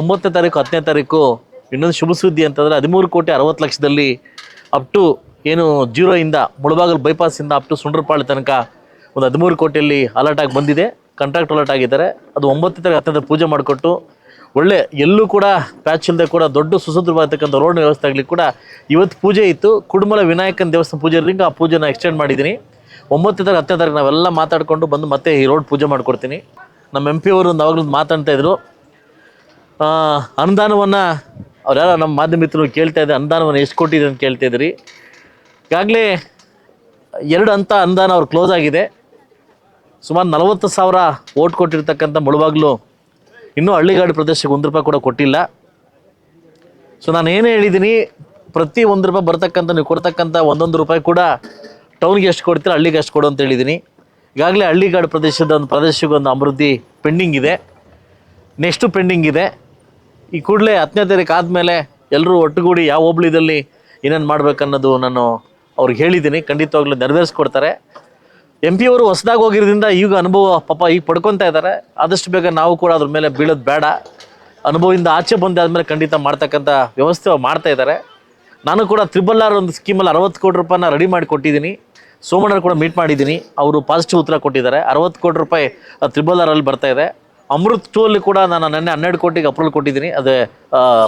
ಒಂಬತ್ತನೇ ತಾರೀಕು, ಹತ್ತನೇ ತಾರೀಕು, ಇನ್ನೊಂದು ಶುಭ ಸುದ್ದಿ ಅಂತಂದರೆ ಹದಿಮೂರು ಕೋಟಿ ಅರವತ್ತು ಲಕ್ಷದಲ್ಲಿ ಅಪ್ ಟು ಏನು ಜೀರೋ ಇಂದ ಮುಳಬಾಗಲ್ ಬೈಪಾಸಿಂದ ಅಪ್ ಟು ಸುಂಡ್ರಪಾಳಿ ತನಕ ಒಂದು ಹದಿಮೂರು ಕೋಟಿಯಲ್ಲಿ ಅಲರ್ಟ್ ಆಗಿ ಬಂದಿದೆ. ಕಾಂಟ್ರಾಕ್ಟ್ ಅಲರ್ಟ್ ಆಗಿದ್ದಾರೆ. ಅದು ಒಂಬತ್ತನೇ ತಾರೀಕು, ಹತ್ತನೇ ತಾರೀಕು ಪೂಜೆ ಮಾಡಿಕೊಟ್ಟು ಒಳ್ಳೆ ಎಲ್ಲೂ ಕೂಡ ಪ್ಯಾಚ್ ಇಲ್ಲದೆ ಕೂಡ ದೊಡ್ಡ ಸುಸೂತ್ರವಾಗಿರ್ತಕ್ಕಂಥ ರೋಡ್ ವ್ಯವಸ್ಥೆ ಆಗಲಿ ಕೂಡ ಇವತ್ತು ಪೂಜೆ ಇತ್ತು. ಕುಡುಮಲ ವಿನಾಯಕನ ದೇವಸ್ಥಾನ ಪೂಜೆ ಇರಲಿಂಗ ಆ ಪೂಜೆನ ಎಕ್ಸ್ಟೆಂಡ್ ಮಾಡಿದ್ದೀನಿ. ಒಂಬತ್ತನೇ ತಾರೀಕು, ಹತ್ತನೇ ತಾರೀಕು ನಾವೆಲ್ಲ ಮಾತಾಡಿಕೊಂಡು ಬಂದು ಮತ್ತೆ ಈ ರೋಡ್ ಪೂಜೆ ಮಾಡಿಕೊಡ್ತೀನಿ. ನಮ್ಮ ಎಂ ಪಿ ಅವರು ಒಂದು ಅವಾಗಲೂ ಮಾತಾಡ್ತಾ ಇದ್ರು. ಅನುದಾನವನ್ನು ಅವರೆಲ್ಲ ನಮ್ಮ ಮಾಧ್ಯಮ ಮಿತ್ರರು ಕೇಳ್ತಾ ಇದ್ದಾರೆ. ಅನುದಾನವನ್ನು ಎಷ್ಟು ಕೊಟ್ಟಿದೆ ಅಂತ ಕೇಳ್ತಾ ಇದ್ರಿ ಈಗಾಗಲೇ ಎರಡು ಹಂತ ಅನುದಾನ ಅವ್ರು ಕ್ಲೋಸ್ ಆಗಿದೆ. ಸುಮಾರು ನಲವತ್ತು ಸಾವಿರ ಓಟ್ ಕೊಟ್ಟಿರ್ತಕ್ಕಂಥ ಮುಳುವಾಗ್ಲು ಇನ್ನೂ ಹಳ್ಳಿಗಾಡು ಪ್ರದೇಶಕ್ಕೆ ಒಂದು ರೂಪಾಯಿ ಕೂಡ ಕೊಟ್ಟಿಲ್ಲ. ಸೊ ನಾನು ಏನೇ ಹೇಳಿದ್ದೀನಿ ಪ್ರತಿ ಒಂದು ರೂಪಾಯಿ ಬರ್ತಕ್ಕಂಥ, ನೀವು ಕೊಡ್ತಕ್ಕಂಥ ಒಂದೊಂದು ರೂಪಾಯಿ ಕೂಡ ಟೌನ್ಗೆ ಎಷ್ಟು ಕೊಡ್ತೀರ, ಹಳ್ಳಿಗೆ ಎಷ್ಟು ಕೊಡು ಅಂತ ಹೇಳಿದ್ದೀನಿ ಈಗಾಗಲೇ ಹಳ್ಳಿಗಾಡು ಪ್ರದೇಶದ ಒಂದು ಪ್ರದೇಶಕ್ಕೆ ಒಂದು ಅಭಿವೃದ್ಧಿ ಪೆಂಡಿಂಗ್ ಇದೆ. ನೆಕ್ಸ್ಟು ಪೆಂಡಿಂಗ್ ಇದೆ. ಈ ಕೂಡಲೇ ಹತ್ತನೇ ತಾರೀಕು ಆದಮೇಲೆ ಎಲ್ಲರೂ ಒಟ್ಟುಗೂಡಿ ಯಾವ ಹೋಬಳಿದಲ್ಲಿ ಏನೇನು ಮಾಡ್ಬೇಕನ್ನೋದು ನಾನು ಅವ್ರಿಗೆ ಹೇಳಿದ್ದೀನಿ. ಖಂಡಿತವಾಗ್ಲೂ ನೆರವೇರಿಸ್ಕೊಡ್ತಾರೆ. ಎಂ ಪಿ ಅವರು ಹೊಸದಾಗಿ ಹೋಗಿರೋದ್ರಿಂದ ಈಗ ಅನುಭವ ಪಾಪ ಈಗ ಪಡ್ಕೊತಾ ಇದ್ದಾರೆ. ಆದಷ್ಟು ಬೇಗ ನಾವು ಕೂಡ ಅದ್ರ ಮೇಲೆ ಬೀಳೋದು ಬೇಡ. ಅನುಭವದಿಂದ ಆಚೆ ಬಂದಾದ್ಮೇಲೆ ಖಂಡಿತ ಮಾಡ್ತಕ್ಕಂಥ ವ್ಯವಸ್ಥೆ ಮಾಡ್ತಾ ಇದ್ದಾರೆ. ನಾನು ಕೂಡ ತ್ರಿಬಲ್ ಆರ್ ಒಂದು ಸ್ಕೀಮಲ್ಲಿ ಅರವತ್ತು ಕೋಟಿ ರೂಪಾಯಿನ ರೆಡಿ ಮಾಡಿ ಕೊಟ್ಟಿದ್ದೀನಿ. ಸೋಮಣ್ಣರು ಕೂಡ ಮೀಟ್ ಮಾಡಿದ್ದೀನಿ. ಅವರು ಪಾಸಿಟಿವ್ ಉತ್ತರ ಕೊಟ್ಟಿದ್ದಾರೆ. ಅರವತ್ತು ಕೋಟಿ ರೂಪಾಯಿ ತ್ರಿಬಲ್ ಆರಲ್ಲಿ ಬರ್ತಾ ಇದೆ. ಅಮೃತ್ ಟೂ ಅಲ್ಲಿ ಕೂಡ ನಾನು ನೆನ್ನೆ ಹನ್ನೆರಡು ಕೋಟಿಗೆ ಅಪ್ರೂವಲ್ ಕೊಟ್ಟಿದ್ದೀನಿ. ಅದೇ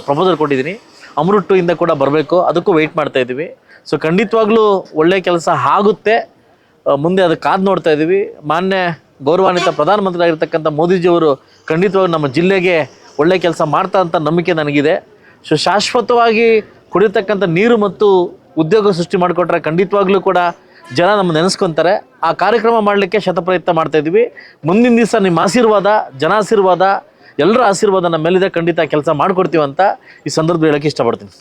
ಪ್ರಪೋಸಲ್ ಕೊಟ್ಟಿದ್ದೀನಿ. ಅಮೃತ್ ಟೂ ಇಂದ ಕೂಡ ಬರಬೇಕು. ಅದಕ್ಕೂ ವೆಯ್ಟ್ ಮಾಡ್ತಾ ಇದ್ದೀವಿ. ಸೊ ಖಂಡಿತವಾಗ್ಲೂ ಒಳ್ಳೆ ಕೆಲಸ ಆಗುತ್ತೆ. ಮುಂದೆ ಅದಕ್ಕೆ ಕಾದು ನೋಡ್ತಾ ಇದ್ದೀವಿ. ಮಾನ್ಯ ಗೌರವಾನ್ವಿತ ಪ್ರಧಾನಮಂತ್ರಿ ಆಗಿರ್ತಕ್ಕಂಥ ಮೋದಿಜಿಯವರು ಖಂಡಿತವಾಗಿ ನಮ್ಮ ಜಿಲ್ಲೆಗೆ ಒಳ್ಳೆ ಕೆಲಸ ಮಾಡ್ತಾ ಅಂತ ನಂಬಿಕೆ ನನಗಿದೆ. ಸೊ ಶಾಶ್ವತವಾಗಿ ಕುಡಿತಕ್ಕಂಥ ನೀರು ಮತ್ತು ಉದ್ಯೋಗ ಸೃಷ್ಟಿ ಮಾಡಿಕೊಟ್ರೆ ಖಂಡಿತವಾಗ್ಲೂ ಕೂಡ ಜನ ನಮ್ಮ ನೆನೆಸ್ಕೊಂತಾರೆ. ಆ ಕಾರ್ಯಕ್ರಮ ಮಾಡಲಿಕ್ಕೆ ಶತಪ್ರಯತ್ನ ಮಾಡ್ತಾ ಇದ್ವಿ ಮುಂದಿನ ದಿವಸ ನಿಮ್ಮ ಆಶೀರ್ವಾದ ಜನ ಆಶೀರ್ವಾದ ಎಲ್ಲರ ಆಶೀರ್ವಾದ ನಮ್ಮ ಮೇಲಿದೆ. ಖಂಡಿತ ಕೆಲಸ ಮಾಡ್ಕೊಡ್ತೀವಿ ಅಂತ ಈ ಸಂದರ್ಭ ಹೇಳೋಕ್ಕೆ ಇಷ್ಟಪಡ್ತೀನಿ.